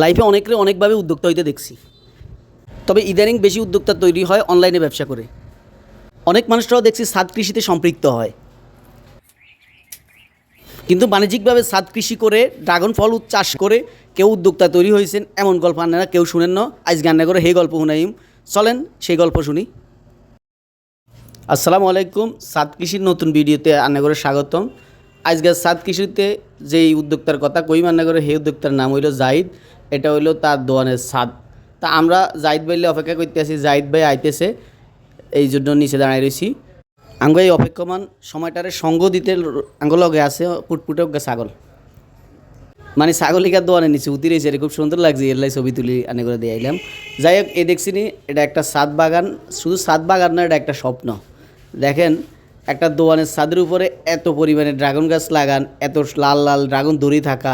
লাইফে অনেকের অনেকভাবে উদ্যোক্তা হইতে দেখছি। তবে ইদানিং বেশি উদ্যোক্তা তৈরি হয় অনলাইনে ব্যবসা করে। অনেক মানুষরাও দেখছি সাদ কৃষিতে সম্পৃক্ত হয়। কিন্তু বাণিজ্যিকভাবে সাদ কৃষি করে, ড্রাগন ফল চাষ করে কেউ উদ্যোক্তা তৈরি হয়েছেন এমন গল্প আপনারা কেউ শুনেন না। আজ গান্না করে সেই গল্প শুনাইম চলেন সেই গল্প শুনি। আসসালামু আলাইকুম সাদ কৃষির নতুন ভিডিওতে আন্না করে স্বাগতম। আজকে সাদ কৃষিতে যেই উদ্যোক্তার কথা কই করে সেই উদ্যোক্তার নাম হইল জাহিদ এটা হইল তার দোয়ানের সাদ তা আমরা জাহিদ ভাইলে অপেক্ষা করতে আছি জাহিদ ভাই আইতেছে, এই জন্য নিচে দাঁড়ায় রয়েছি আঙ্গ, এই অপেক্ষমান সময়টারে সঙ্গ দিতে আঙ্গ লগে আছে পুটপুটে ওকে ছাগল। মানে ছাগলিকার দোয়ানে নিচে উতি রয়েছে খুব সুন্দর লাগছে এলাই ছবি তুলি আনে করে দিয়ে আইলাম। যাই হোক, এ দেখছি নি, এটা একটা সাত বাগান, শুধু সাত বাগান না, এটা একটা স্বপ্ন। দেখেন, একটা দোয়ানের ছাদের উপরে এত পরিমাণে ড্রাগন গাছ লাগান, এত লাল লাল ড্রাগন দড়ি থাকা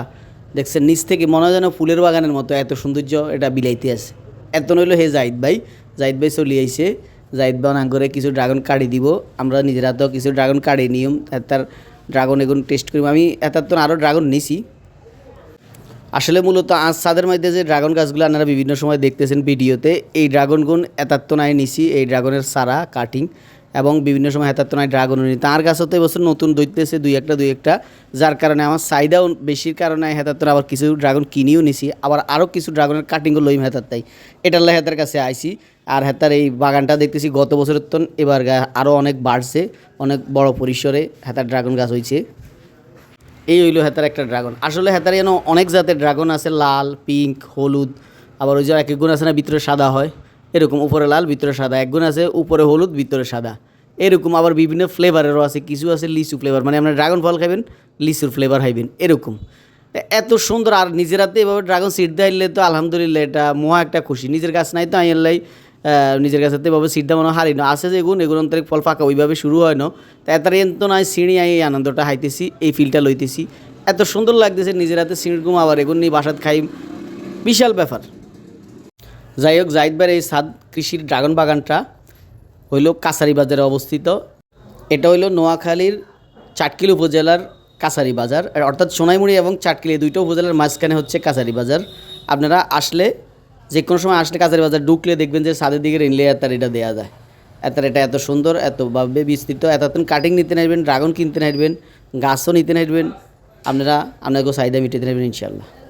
দেখছেন, নিচ থেকে মনে হয় যেন ফুলের বাগানের মতো এত সৌন্দর্য এটা বিলাইতে আছে। এত নইলো হে জাহিদ ভাই জাহিদ ভাই চলি আইছে। জাহিদ ভাই না করে কিছু ড্রাগন কাটি দিব। আমরা নিজেরা তো কিছু ড্রাগন কাটি নিয়ম তার ড্রাগন এগুন টেস্ট করি আমি এতার তো আরও ড্রাগন নিছি। আসলে মূলত আজ ছাদের মধ্যে যে ড্রাগন গাছগুলো আপনারা বিভিন্ন সময় দেখতেছেন ভিডিওতে, এই ড্রাগনগুন এতাত্তনায় নিছি, এই ড্রাগনের সারা কাটিং এবং বিভিন্ন সময় এতাত্তনায় ড্রাগন নিই তার গাছও তো এবছর নতুন দৈতেছে দুই একটা দুই একটা। যার কারণে আমার চাহিদাও বেশির কারণে হেতাত্তর, আবার কিছু ড্রাগন কিনিও নিছি, আবার আরও কিছু ড্রাগনের কাটিংও লইম হেতার তাই লাই হেতার কাছে আইসি আর হেতার এই বাগানটা দেখতেছি, গত বছরের তো এবার আরও অনেক বাড়ছে, অনেক বড় পরিসরে হেতার ড্রাগন গাছ হয়েছে এই হইল হেতার একটা ড্রাগন। আসলে হেতার যেন অনেক জাতের ড্রাগন আছে, লাল, পিঙ্ক, হলুদ, আবার ওই যে এক গুণ আছে না, ভিতরে সাদা হয়। এরকম, উপরে লাল, ভিতরে সাদা। এক গুণ আছে, উপরে হলুদ, ভিতরে সাদা। এরকম আবার বিভিন্ন ফ্লেভারেরও আছে, কিছু আছে লিচু ফ্লেভার মানে আপনার ড্রাগন ফল খাবেন লিচুর ফ্লেভার খাইবেন, এরকম। এত সুন্দর, আর নিজের হাতে এভাবে ড্রাগন সিট দিলে তো আলহামদুলিল্লাহ এটা মহা একটা খুশি। নিজের কাছ নাই তো আমি এলাই নিজের কাছে এভাবে সিট দেওয়া হারি না। আসে যে এগুন এগুলো অন্তরে ফল ফাঁকা ওইভাবে শুরু হয় না। তা এতার তো নয় সিঁড়ি আই এই আনন্দটা হাইতেছি, এই ফিলটা লইতেছি। এত সুন্দর লাগতেছে নিজের হাতে সিঁড়ি ঘুম আবার এগুন নিয়ে বাসাত খাই। বিশাল ব্যাপার। যাই হোক জাহিদবার এই সাদ কৃষির ড্রাগন বাগানটা হইল কাছারি বাজারে অবস্থিত। এটা হইল নোয়াখালীর চাটকিল উপজেলার কাছারি বাজার অর্থাৎ সোনাইমুড়ি এবং চাটকিল এই দুইটা উপজেলার মাঝখানে হচ্ছে কাছারি বাজার আপনারা আসলে যে কোনো সময় আসলে কাছারি বাজার ঢুকলে দেখবেন যে সাদের দিকে রেনলে এতার এটা দেওয়া যায়। এতার এটা এত সুন্দর এতভাবে বিস্তৃত এত এতক্ষণ কাটিং নিতে নাইবেন ড্রাগন কিনতে নাইবেন, গাছও নিতে নাইবেন। আপনারা, আপনাকে চাহিদা মিটাতে নাইবেন ইনশাল্লাহ